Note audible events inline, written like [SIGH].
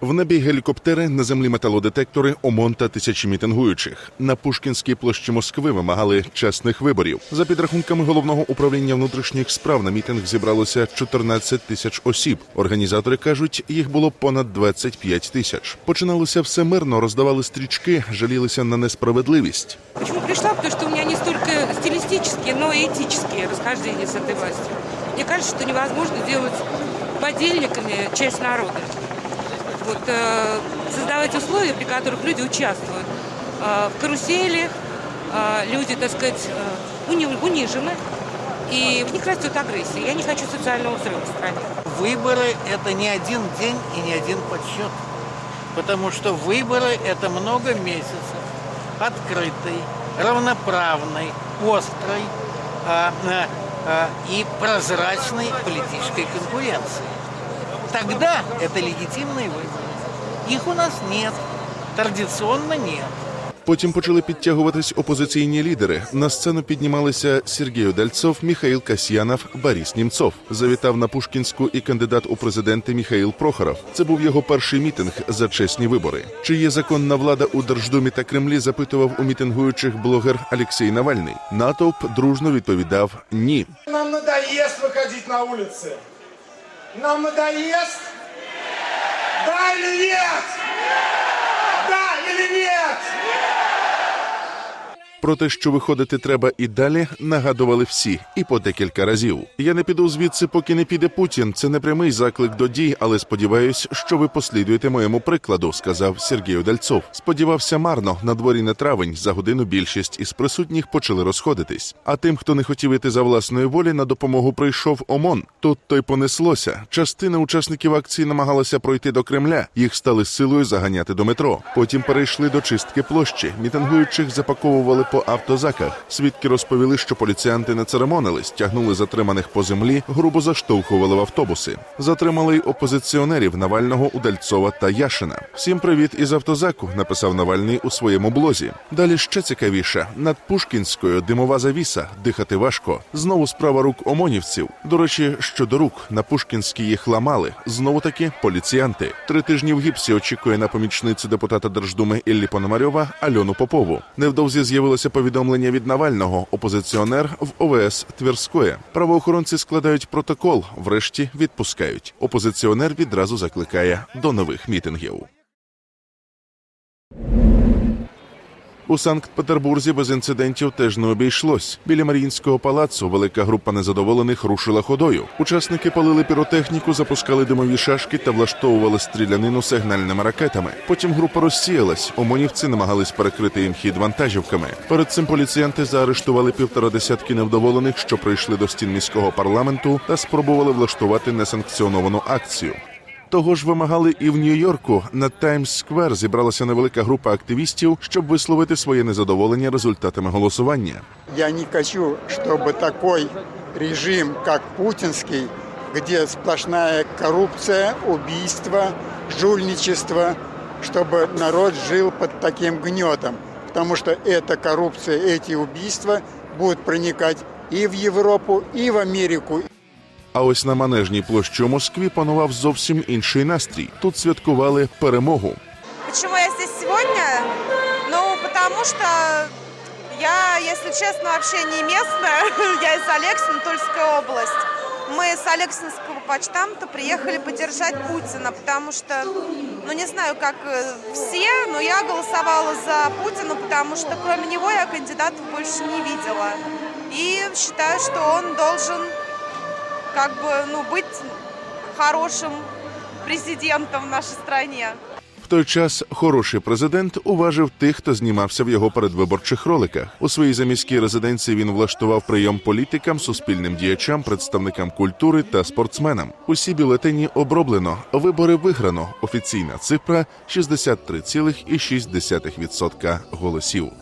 В небі гелікоптери, на землі металодетектори, ОМОН та тисячі мітингуючих. На Пушкінській площі Москви вимагали чесних виборів. За підрахунками головного управління внутрішніх справ на мітинг зібралося 14 тисяч осіб. Організатори кажуть, їх було понад 25 тисяч. Починалося все мирно, роздавали стрічки, жалілися на несправедливість. Почему пришла? Потому что у меня не столько стилистические, но и этические расхождения с этой властью. Мне кажется, что невозможно делать подельниками часть народа. Вот, э, создавать условия, при которых люди участвуют э, в карусели, э, люди, так сказать, уни- унижены, и в них растет агрессия. Я не хочу социального взрыва в стране. Выборы – это не один день и не один подсчет. Потому что выборы – это много месяцев открытой, равноправной, острой а, а, а, и прозрачной политической конкуренции. Тогда это легитимные выборы. Их у нас нет. Традиционно нет. Потім почали підтягуватись опозиційні лідери. На сцену піднімалися Сергій Удальцов, Міхаїл Касьянов, Борис Німцов. Завітав на Пушкінську і кандидат у президенти Міхаїл Прохоров. Це був його перший мітинг за чесні вибори. Чи є законна влада у Держдумі та Кремлі? Запитував у мітингуючих блогер Олексій Навальний. Натовп дружно відповідав ні. Нам надоест выходить на улицы. Нам надоест? Да или нет? Да или нет? Про те, що виходити треба і далі, нагадували всі, і по декілька разів. Я не піду звідси, поки не піде Путін. Це не прямий заклик до дій, але сподіваюсь, що ви послідуєте моєму прикладу, сказав Сергій Удальцов. Сподівався марно. На дворі не травень. За годину більшість із присутніх почали розходитись. А тим, хто не хотів іти за власної волі, на допомогу прийшов ОМОН. Тут то й понеслося. Частина учасників акції намагалася пройти до Кремля. Їх стали силою заганяти до метро. Потім перейшли до чистки площі. Мітингуючих запаковували по автозаках. Свідки розповіли, що поліціянти не церемонились, тягнули затриманих по землі, грубо заштовхували в автобуси. Затримали й опозиціонерів Навального, Удальцова та Яшина. Всім привіт із автозаку, написав Навальний у своєму блозі. Далі ще цікавіше: над Пушкінською димова завіса, дихати важко. Знову справа рук омонівців. До речі, щодо рук на Пушкінській їх ламали. Знову таки поліціянти. Три тижні в гіпсі очікує на помічницю депутата Держдуми Іллі Пономарьова Альону Попову. Невдовзі з'явилося повідомлення від Навального, опозиціонер в ОВС Тверської. Правоохоронці складають протокол, врешті відпускають. Опозиціонер відразу закликає до нових мітингів. У Санкт-Петербурзі без інцидентів теж не обійшлось. Біля Маріїнського палацу велика група незадоволених рушила ходою. Учасники палили піротехніку, запускали димові шашки та влаштовували стрілянину сигнальними ракетами. Потім група розсіялась. Омонівці намагались перекрити їм хід вантажівками. Перед цим поліціянти заарештували півтора десятки невдоволених, що прийшли до стін міського парламенту та спробували влаштувати несанкціоновану акцію. Того ж вимагали і в Нью-Йорку. На Таймс-сквер зібралася невелика група активістів, щоб висловити своє незадоволення результатами голосування. Я не хочу, чтобы такой режим, как путинский, где сплошная коррупция, убийство, жульничество, чтобы народ жил под таким гнетом. Потому что эта коррупция, эти убийства будут проникать и в Европу, и в Америку, А ось на манежній площі у Москві панував зовсім інший настрій. Тут святкували перемогу. Почему я здесь сегодня? Ну, потому что я, если честно, вообще не местная. [LAUGHS] Я из Алексина, Тульская область. Мы с Алексинского почтамта приехали поддержать Путина, потому что, ну не знаю, как э, все, но я голосовала за Путина, потому что кроме него я кандидатов больше не видела. И считаю, что он должен как бы, ну, быть хорошим президентом в нашей стране. В той час хороший президент уважив тих, хто знімався в його передвиборчих роликах. У своїй заміській резиденції він влаштував прийом політикам, суспільним діячам, представникам культури та спортсменам. Усі бюлетені оброблено. Вибори виграно. Офіційна цифра 63,6% голосів.